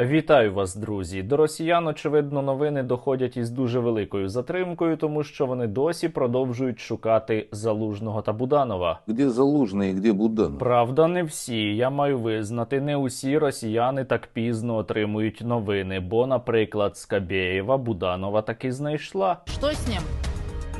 Вітаю вас, друзі. До росіян, очевидно, новини доходять із дуже великою затримкою, тому що вони досі продовжують шукати залужного та Буданова. Где Залужный и где Буданов? Правда, не всі. Я маю визнати, не усі росіяни так пізно отримують новини. Бо, наприклад, Скабєєва Буданова таки знайшла. Что с ним?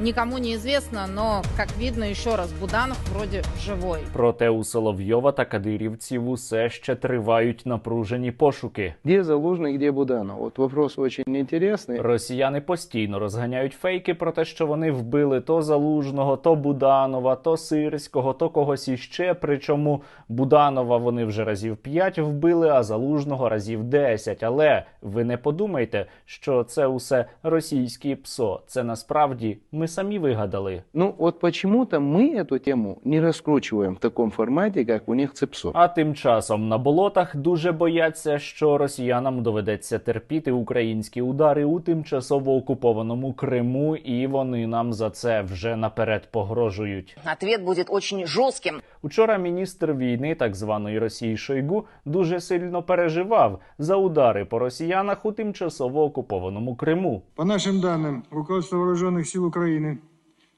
Никому не известно, но, как видно, еще раз, Буданов вроде живой. Проте у Соловйова та кадирівців усе ще тривають напружені пошуки. Где Залужный, где Буданов? Вот вопрос очень интересный. Росіяни постійно розганяють фейки про те, що вони вбили то Залужного, то Буданова, то Сирського, то когось іще. Причому Буданова вони вже разів 5 вбили, а Залужного разів 10. Але ви не подумайте, що це усе російські псо. Це насправді ми самі вигадали. Ну от почему-то ми цю тему не розкручуємо в такому форматі, як у них ЦЕПСО. А тим часом на болотах дуже бояться, що росіянам доведеться терпіти українські удари у тимчасово окупованому Криму, і вони нам за це вже наперед погрожують. Ответ буде очень жестким. Учора міністр війни так званої Росії Шойгу дуже сильно переживав за удари по росіянах у тимчасово окупованому Криму. По нашим данным, руководство Вооруженных сил Украины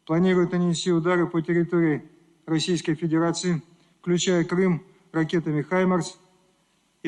планирует нанести удары по территории Российской Федерации, включая Крым, ракетами «Хаймарс»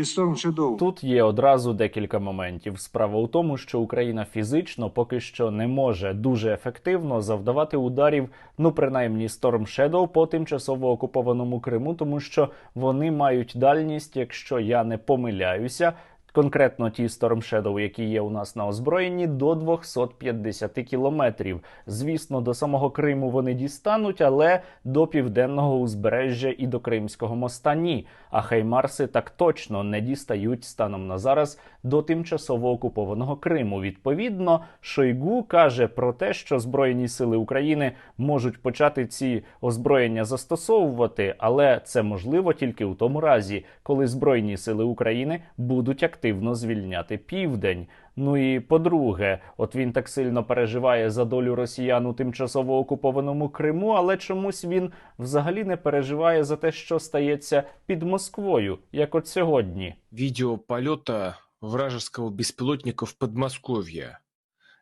«Storm Shadow». Тут є одразу декілька моментів. Справа у тому, що Україна фізично поки що не може дуже ефективно завдавати ударів, ну принаймні Storm Shadow по тимчасово окупованому Криму, тому що вони мають дальність, якщо я не помиляюся. Конкретно ті Storm Shadow, які є у нас на озброєнні, до 250 кілометрів. Звісно, до самого Криму вони дістануть, але до південного узбережжя і до Кримського моста ні. А Хаймарси так точно не дістають станом на зараз до тимчасово окупованого Криму. Відповідно, Шойгу каже про те, що Збройні сили України можуть почати ці озброєння застосовувати, але це можливо тільки у тому разі, коли Збройні сили України будуть активно звільняти південь. Ну і по-друге, от він так сильно переживає за долю росіян у тимчасово окупованому Криму, але чомусь він взагалі не переживає за те, що стається під Москвою, як от сьогодні. Відео полета вражеского безпілотника в Подмосковье.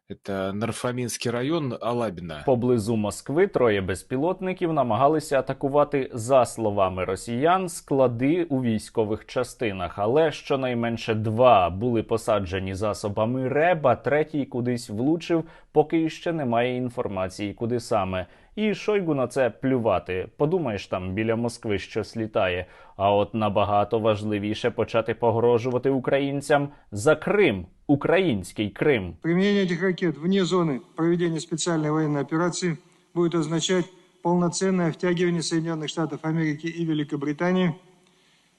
Это Нарфаминский район Алабина. Поблизу Москви троє безпілотників намагалися атакувати, за словами росіян, склади у військових частинах. Але щонайменше два були посаджені засобами РЕБ, а третій кудись влучив, поки ще немає інформації, куди саме. І Шойгу на це плювати. Подумаєш, там біля Москви щось літає. А от набагато важливіше почати погрожувати українцям за Крим, український Крим. Применение этих ракет вне зоны проведения специальной военной операции будет означать полноценное втягивание Соединенных Штатов Америки и Великобритании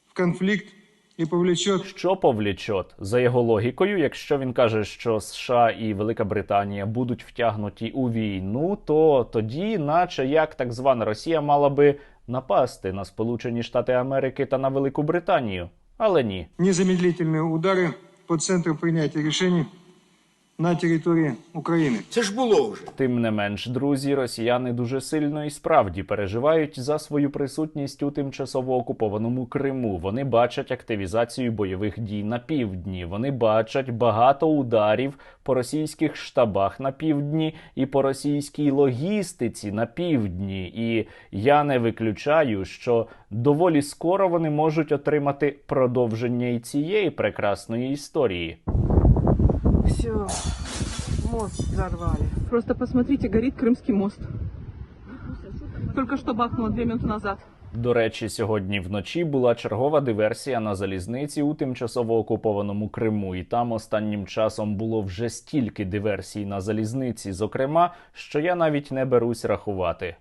в конфликт и повлечет Що повлічот? За його логікою, якщо він каже, що США і Велика Британія будуть втягнуті у війну, то тоді, наче як так звана Росія мала би напасти на Сполучені Штати Америки та на Велику Британію. Але ні. незамедлительные удары по центру принятия решений на территории Украины. Це ж було вже. Тим не менш, друзі, росіяни дуже сильно і справді переживають за свою присутність у тимчасово окупованому Криму. Вони бачать активізацію бойових дій на півдні. Вони бачать багато ударів по російських штабах на півдні і по російській логістиці на півдні. І я не виключаю, що доволі скоро вони можуть отримати продовження і цієї прекрасної історії. Все, мост взорвали. Просто посмотрите, горит Крымский мост. Только что бахнуло две минуты назад. До речі, сьогодні вночі була чергова диверсія на залізниці у тимчасово окупованому Криму, і там останнім часом було вже стільки диверсій на залізниці, зокрема, що я навіть не берусь рахувати.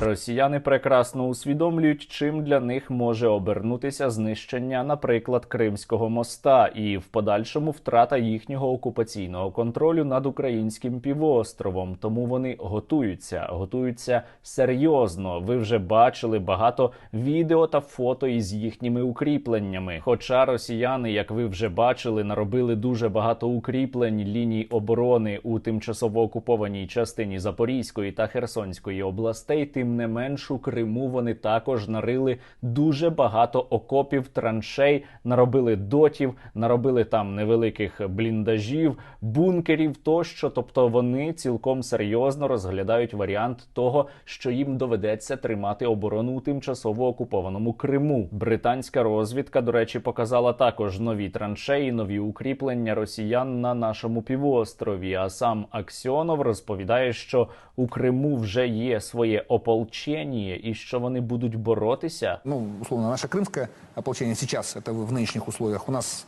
Росіяни прекрасно усвідомлюють, чим для них може обернутися знищення, наприклад, Кримського моста, і в подальшому втрата їхнього окупаційного контролю над українським півостровом. Тому вони готуються, готуються серйозно. Ви вже бачили багато відео та фото із їхніми укріпленнями. Хоча росіяни, як ви вже бачили, наробили дуже багато укріплень ліній оборони у тимчасово окупованій частині Запорізької та Херсонської областей. Тим тим не менш у Криму вони також нарили дуже багато окопів, траншей, наробили дотів, наробили там невеликих бліндажів, бункерів тощо. Тобто вони цілком серйозно розглядають варіант того, що їм доведеться тримати оборону у тимчасово окупованому Криму. Британська розвідка, до речі, показала також нові траншеї, нові укріплення росіян на нашому півострові. А сам Аксьонов розповідає, що у Криму вже є своє ополчення і що вони будуть боротися. ну, условно, наше крымское ополчение сейчас, это в нынешних условиях, у нас,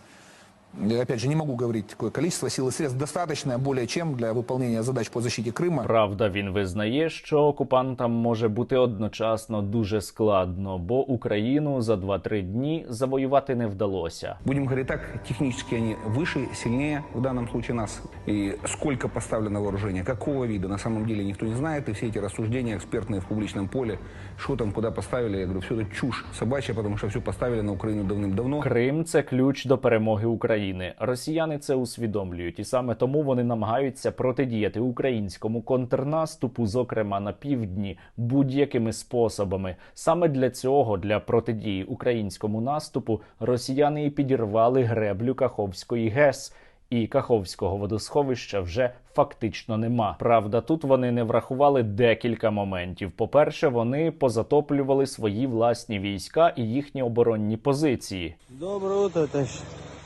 я опять же, не могу говорить какое количество сил и средств, достаточное более чем для выполнения задач по защите Крыма. Правда, він визнає, що окупантам може бути одночасно дуже складно, бо Україну за 2-3 дні завоювати не вдалося. Будем говорить так, технически они выше, сильнее в данном случае нас. И сколько поставлено вооружения, какого вида, на самом деле никто не знает. И все эти рассуждения экспертные в публичном поле, что там, куда поставили, я говорю, все это чушь собачья, потому что все поставили на Украину давным-давно. Крим це ключ до перемоги України. Росіяни це усвідомлюють, і саме тому вони намагаються протидіяти українському контрнаступу, зокрема на півдні, будь-якими способами. Саме для цього, для протидії українському наступу, росіяни і підірвали греблю Каховської ГЕС. І Каховського водосховища вже фактично нема. Правда, тут вони не врахували декілька моментів. По-перше, вони позатоплювали свої власні війська і їхні оборонні позиції. Доброе утро, товарищ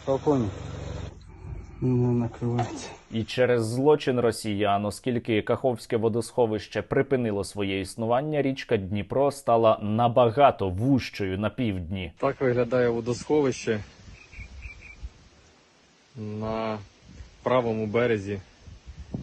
полковник. Не накривається. І через злочин росіян, оскільки Каховське водосховище припинило своє існування, річка Дніпро стала набагато вущою на півдні. Так виглядає водосховище на правому березі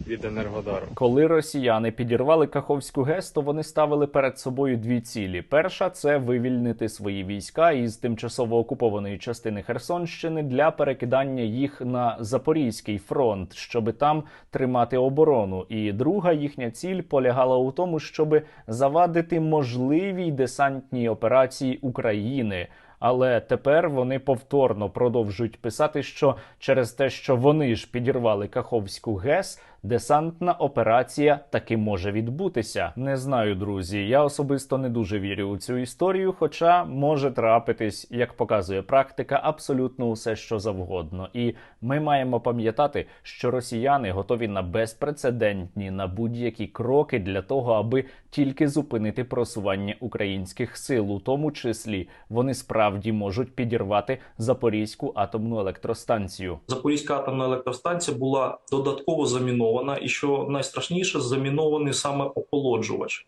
від Енергодару. Коли росіяни підірвали Каховську ГЕС, то вони ставили перед собою дві цілі: перша це вивільнити свої війська із тимчасово окупованої частини Херсонщини для перекидання їх на Запорізький фронт, щоби там тримати оборону. І друга їхня ціль полягала у тому, щоби завадити можливій десантній операції України. Але тепер вони повторно продовжують писати, що через те, що вони ж підірвали Каховську ГЕС, десантна операція таки може відбутися. Не знаю, друзі. Я особисто не дуже вірю у цю історію, хоча може трапитись, як показує практика, абсолютно усе, що завгодно. І ми маємо пам'ятати, що росіяни готові на безпрецедентні на будь-які кроки для того, аби тільки зупинити просування українських сил, у тому числі вони справді можуть підірвати Запорізьку атомну електростанцію. Запорізька атомна електростанція була додатково замінована, і що найстрашніше, замінований саме охолоджувач.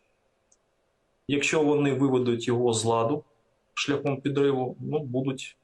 Якщо вони виведуть його з ладу шляхом підриву, ну будуть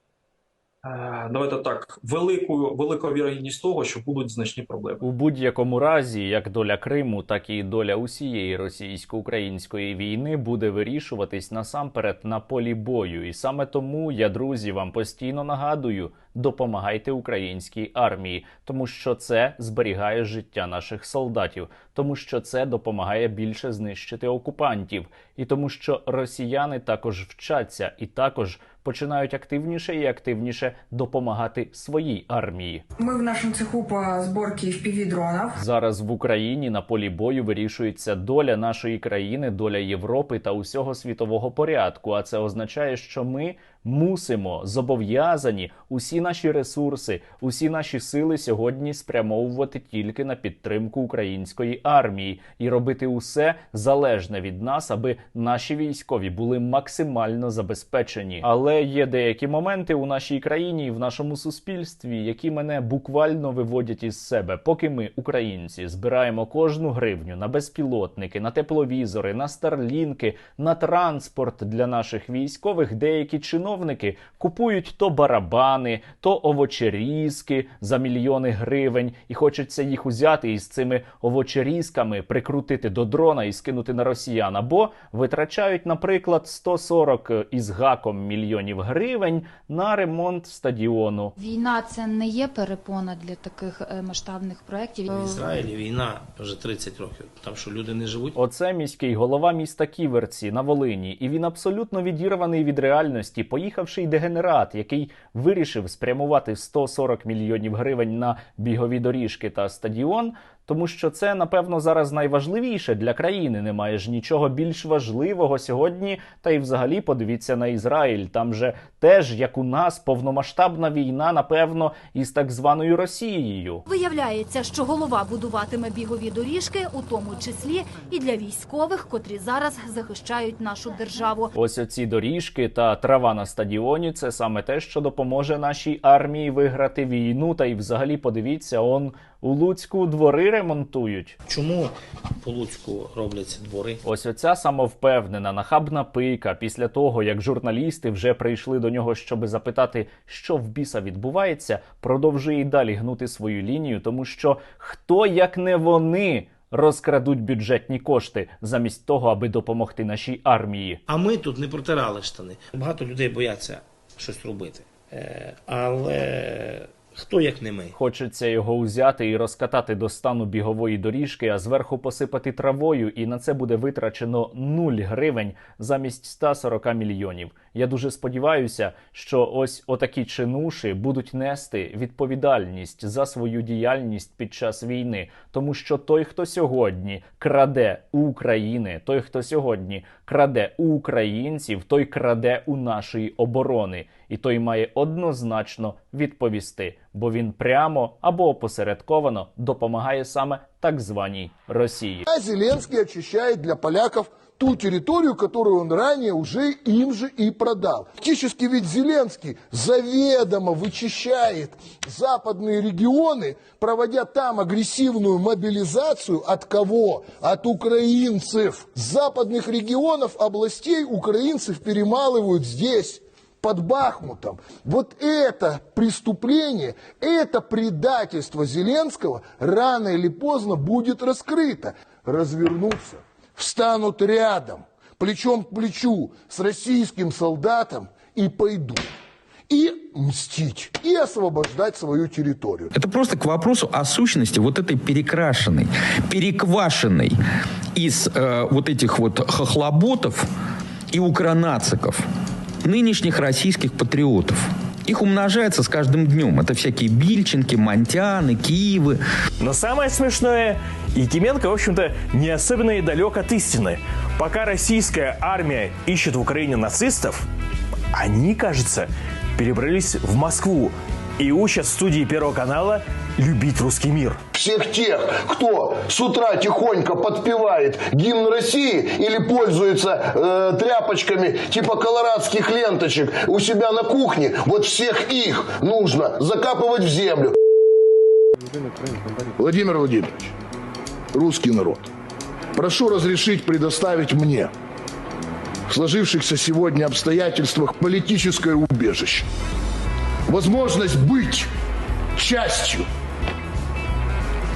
давайте так, великою велика вірогідність того, що будуть значні проблеми. У будь-якому разі, як доля Криму, так і доля усієї російсько-української війни буде вирішуватись насамперед на полі бою. І саме тому я, друзі, вам постійно нагадую: допомагайте українській армії, тому що це зберігає життя наших солдатів, тому що це допомагає більше знищити окупантів, і тому що росіяни також вчаться і також починають активніше і активніше допомагати своїй армії. Ми в нашому цеху по сборке FPV-дронов. Зараз в Україні на полі бою вирішується доля нашої країни, доля Європи та усього світового порядку. А це означає, що ми мусимо зобов'язані усі наші ресурси, усі наші сили сьогодні спрямовувати тільки на підтримку української армії і робити усе залежне від нас, аби наші військові були максимально забезпечені. Але є деякі моменти у нашій країні і в нашому суспільстві, які мене буквально виводять із себе, поки ми, українці, збираємо кожну гривню на безпілотники, на тепловізори, на старлінки, на транспорт для наших військових. Деякі чиновники купують то барабани, то овочерізки за мільйони гривень, і хочеться їх узяти і з цими овочерізками прикрутити до дрона і скинути на росіян. Або витрачають, наприклад, 140 із гаком мільйонів гривень на ремонт стадіону. Війна це не є перепона для таких е, масштабних проєктів. В Ізраїлі війна вже 30 років. Там що люди не живуть. Оце міський голова міста Ківерці на Волині, і він абсолютно відірваний від реальності, поїхавший дегенерат, який вирішив спрямувати 140 мільйонів гривень на бігові доріжки та стадіон. Тому що це напевно зараз найважливіше для країни. Немає ж нічого більш важливого сьогодні. Та й взагалі подивіться на Ізраїль. Там же теж як у нас повномасштабна війна, напевно, із так званою Росією. Виявляється, що голова будуватиме бігові доріжки, у тому числі і для військових, котрі зараз захищають нашу державу. Ось оці доріжки та трава на стадіоні це саме те, що допоможе нашій армії виграти війну. Та й взагалі подивіться, он у Луцьку двори ремонтують. Чому по Луцьку робляться двори? Ось оця самовпевнена, нахабна пика після того, як журналісти вже прийшли до нього, щоби запитати, що в біса відбувається, продовжує й далі гнути свою лінію, тому що хто як не вони. Розкрадуть бюджетні кошти замість того, аби допомогти нашій армії. А ми тут не протирали штани. Багато людей бояться щось робити. Е, але хто як не ми? Хочеться його узяти і розкатати до стану бігової доріжки, а зверху посипати травою, і на це буде витрачено 0 гривень замість 140 мільйонів. Я дуже сподіваюся, що ось отакі чинуші будуть нести відповідальність за свою діяльність під час війни, тому що той, хто сьогодні краде у України, той, хто сьогодні краде у українців, той краде у нашої оборони, і той має однозначно відповісти, бо він прямо або опосередковано допомагає саме так званій Росії. А Зеленский очищает для поляков ту территорию, которую он ранее уже им же и продал. Фактически ведь Зеленский заведомо вычищает западные регионы, проводя там агрессивную мобилизацию от кого? От украинцев. С западных регионов, областей украинцев перемалывают здесь под Бахмутом. Вот это преступление, это предательство Зеленского рано или поздно будет раскрыто. Развернуться, встанут рядом, плечом к плечу с российским солдатом и пойдут. И мстить, и освобождать свою территорию. Это просто к вопросу о сущности вот этой перекрашенной, переквашенной из э, вот этих вот хохлоботов и укронациков, нынешних российских патриотов. Их умножается с каждым днем. Это всякие Бильченки, Монтяны, Киевы. Но самое смешное, Якименко, в общем-то, не особенно и далек от истины. Пока российская армия ищет в Украине нацистов, они, кажется, перебрались в Москву и учат в студии Первого канала любить русский мир. Всех тех, кто с утра тихонько подпевает гимн России или пользуется э, тряпочками типа колорадских ленточек у себя на кухне, вот всех их нужно закапывать в землю. Владимир Владимирович, русский народ, прошу разрешить предоставить мне в сложившихся сегодня обстоятельствах политическое убежище. Возможность быть частью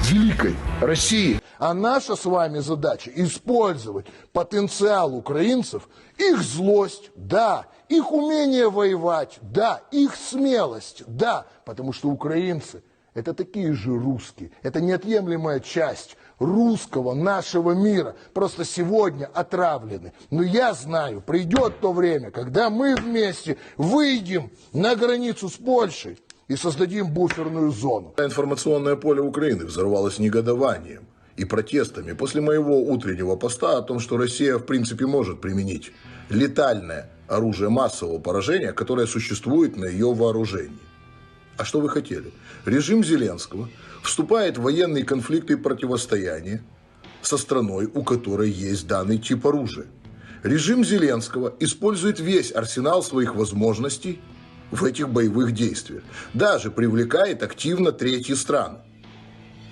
великой России. А наша с вами задача использовать потенциал украинцев, их злость, да, их умение воевать, да, их смелость, да, потому что украинцы это такие же русские, это неотъемлемая часть русского нашего мира, просто сегодня отравлены. Но я знаю, придет то время, когда мы вместе выйдем на границу с Польшей и создадим буферную зону. Информационное поле Украины взорвалось негодованием и протестами после моего утреннего поста о том, что Россия в принципе может применить летальное оружие массового поражения, которое существует на ее вооружении. А что вы хотели? Режим Зеленского вступает в военные конфликты и противостояния со страной, у которой есть данный тип оружия. Режим Зеленского использует весь арсенал своих возможностей в этих боевых действиях. Даже привлекает активно третьи страны.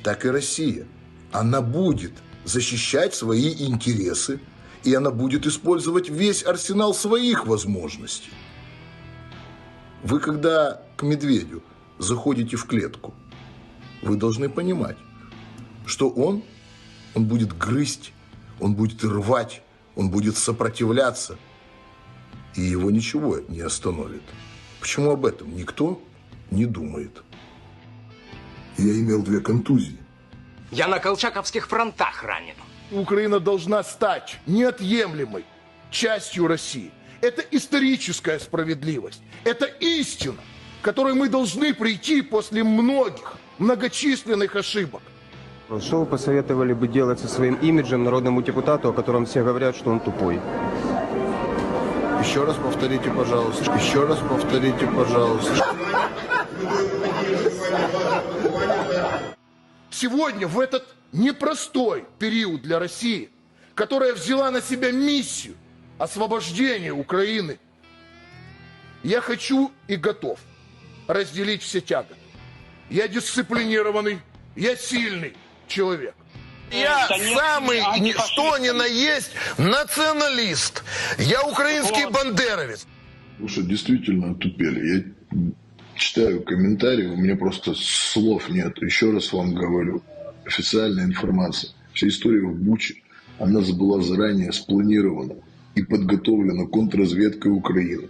Так и Россия. Она будет защищать свои интересы, и она будет использовать весь арсенал своих возможностей. Вы когда к медведю заходите в клетку, вы должны понимать, что он, он будет грызть, он будет рвать, он будет сопротивляться, и его ничего не остановит. Почему об этом никто не думает? Я имел две контузии. Я на колчаковских фронтах ранен. Украина должна стать неотъемлемой частью России. Это историческая справедливость. Это истина, к которой мы должны прийти после многих, многочисленных ошибок. Что вы посоветовали бы делать со своим имиджем народному депутату, о котором все говорят, что он тупой? Еще раз повторите, пожалуйста. Еще раз повторите, пожалуйста. Сегодня, в этот непростой период для России, которая взяла на себя миссию освобождения Украины, я хочу и готов разделить все тяготы. Я дисциплинированный, я сильный человек. Я самый, ни- что ни на есть, националист. Я украинский бандеровец. Вы что, действительно отупели? Я читаю комментарии, у меня просто слов нет. Еще раз вам говорю. Официальная информация. Вся история в Буче, она была заранее спланирована и подготовлена контрразведкой Украины.